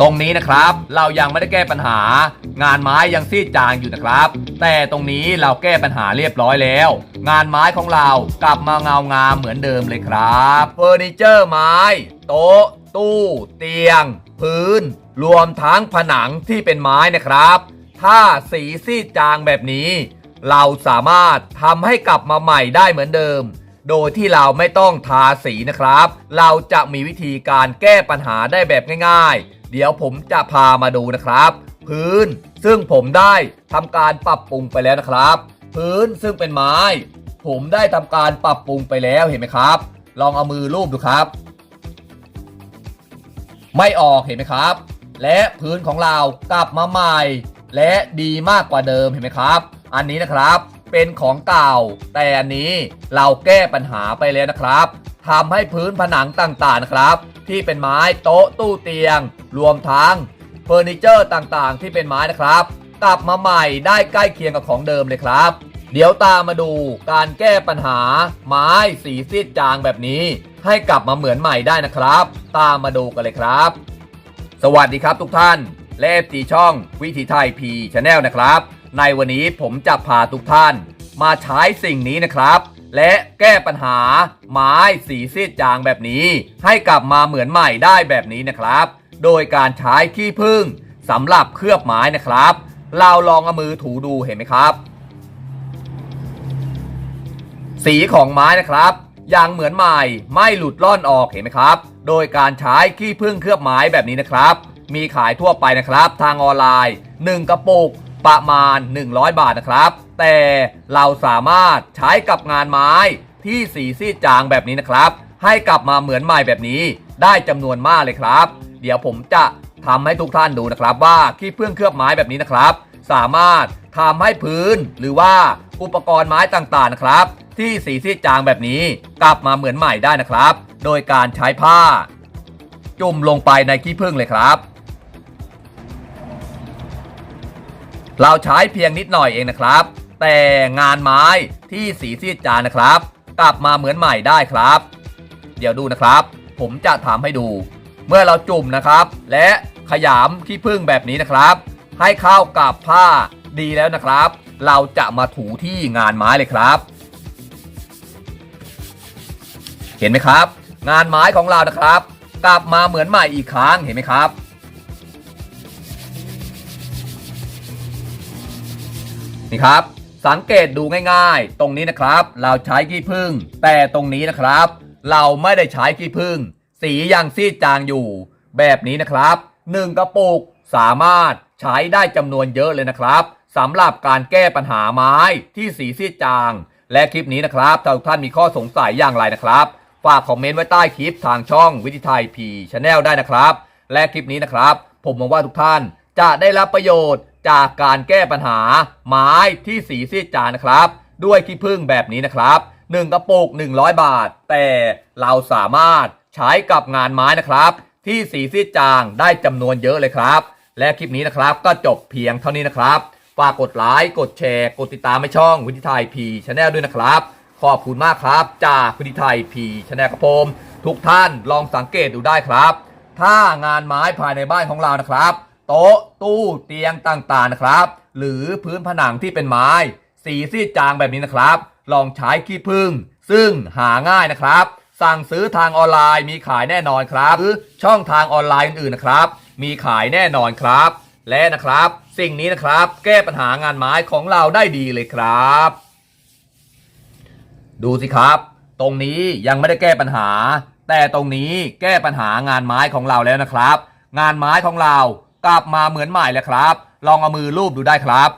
ตรงนี้นะครับ เรายังไม่ได้แก้ปัญหา งานไม้ยังซีดจางอยู่นะครับ แต่ตรงนี้เราแก้ปัญหาเรียบร้อยแล้ว งานไม้ของเรากลับมาเงางามเหมือนเดิมเลยครับเฟอร์นิเจอร์ไม้ โต๊ะ ตู้ เตียง พื้น รวมทั้งผนังที่เป็นไม้นะครับ ถ้าสีซีดจางแบบนี้ เราสามารถทำให้กลับมาใหม่ได้เหมือนเดิมโดยที่เราไม่ต้องทาสีนะครับ เราจะมีวิธีการแก้ปัญหาได้แบบง่าย ๆ เดี๋ยวผมจะพามาดูนะครับ พื้นซึ่งผมได้ทำการปรับปรุงไปแล้วนะครับ พื้นซึ่งเป็นไม้ ผมได้ทำการปรับปรุงไปแล้วเห็นไหมครับ ลองเอามือลูบดูครับ ไม่ออกเห็นไหมครับ และพื้นของเรากลับมาใหม่ และดีมากกว่าเดิมเห็นไหมครับ อันนี้นะครับเป็นของเก่า แต่อันนี้เราแก้ปัญหาไปแล้วนะครับทำให้พื้นผนังต่างๆนะครับ ที่เป็นไม้โต๊ะตู้เตียง รวมทั้งเฟอร์นิเจอร์ต่างๆ ที่เป็นไม้นะครับ กลับมาใหม่ได้ใกล้เคียงกับของเดิมเลยครับ เดี๋ยวตามมาดูการแก้ปัญหา ไม้สีซีดจางแบบนี้ ให้กลับมาเหมือนใหม่ได้นะครับ ตามมาดูกันเลยครับ สวัสดีครับทุกท่านและตีช่องวิถีไทยพีชาแนลนะครับ ในวันนี้ผมจะพาทุกท่าน มาใช้สิ่งนี้นะครับ และแก้ปัญหาไม้สีซีดจางแบบนี้ ให้กลับมาเหมือนใหม่ได้แบบนี้นะครับ โดยการใช้ขี้ผึ้งสำหรับเคลือบไม้นะครับ เราลองเอามือถูดูเห็นไหมครับ สีของไม้นะครับยังเหมือนใหม่ไม่หลุดล่อนออกเห็นไหมครับ โดยการใช้ขี้ผึ้งเคลือบไม้แบบนี้นะครับ มีขายทั่วไปนะครับ ทางออนไลน์ 1 กระปุกประมาณ 100 บาทนะครับ แต่เราสามารถใช้กับงานไม้ที่สีซีดจางแบบนี้นะครับ ให้กลับมาเหมือนใหม่แบบนี้ได้จำนวนมากเลยครับ เดี๋ยวผมจะทำให้ทุกท่านดูนะครับว่าขี้ผึ้งเคลือบไม้แบบนี้นะครับ สามารถทำให้พื้นหรือว่าอุปกรณ์ไม้ต่างๆนะครับ ที่สีซีดจางแบบนี้กลับมาเหมือนใหม่ได้นะครับ โดยการใช้ผ้า จุ่มลงไปในขี้ผึ้งเลยครับ เราใช้เพียงนิดหน่อยเองนะครับ แต่งานไม้ที่สีซีดจางนะครับ กลับมาเหมือนใหม่ได้ครับ เดี๋ยวดูนะครับ ผมจะทำให้ดู เมื่อเราจุ่มนะครับ และขยำขี้ผึ้งแบบนี้นะครับ ให้เข้ากับผ้าดีแล้วนะครับ เราจะมาถูที่งานไม้เลยครับ เห็นไหมครับ งานไม้ของเรานะครับ กลับมาเหมือนใหม่อีกครั้งเห็นไหมครับนี่ครับ สังเกตดูง่ายๆ ตรงนี้นะครับ เราใช้ขี้ผึ้งแต่ตรงนี้นะครับ เราไม่ได้ใช้ขี้ผึ้งสียังซีดจางอยู่ แบบนี้นะครับ1กระปุกสามารถใช้ได้จำนวนเยอะเลยนะครับสำหรับการแก้ปัญหาไม้ที่สีซีดจาง และคลิปนี้นะครับถ้าทุกท่านมีข้อสงสัยอย่างไรนะครับ ฝากคอมเมนต์ไว้ใต้คลิปทางช่องวิทิไทยพีชาแนลได้นะครับ และคลิปนี้นะครับ ผมหวังว่าทุกท่านจะได้รับประโยชน์ จากการแก้ปัญหาไม้ที่สีซีดจางนะครับ ด้วยขี้ผึ้งแบบนี้นะครับ1กระปุก 100 บาท แต่เราสามารถใช้กับงานไม้นะครับ ที่สีซีดจางได้จำนวนเยอะเลยครับ และคลิปนี้นะครับก็จบเพียงเท่านี้นะครับฝากกดไลค์กดแชร์ กดติดตามให้ช่องวิทิไทยพีชาแนลด้วยนะครับ ขอบคุณมากครับ จากวิทิไทยพีชาแนลครับผมทุกท่านลองสังเกตดูได้ครับ ถ้างานไม้ภายในบ้านของเรานะครับ โต๊ะ ตู้เตียงต่างๆนะครับ หรือพื้นผนังที่เป็นไม้ สีซีดจางแบบนี้นะครับ ลองใช้ขี้ผึ้งซึ่งหาง่ายนะครับ สั่งซื้อทางออนไลน์มีขายแน่นอนครับหรือช่องทางออนไลน์อื่นๆนะครับ มีขายแน่นอนครับ และนะครับ สิ่งนี้นะครับ แก้ปัญหางานไม้ของเราได้ดีเลยครับ ดูสิครับ ตรงนี้ยังไม่ได้แก้ปัญหา แต่ตรงนี้แก้ปัญหางานไม้ของเราแล้วนะครับ งานไม้ของเรา กลับมาเหมือนใหม่แล้วครับ ลองเอามือลูบดูได้ครับ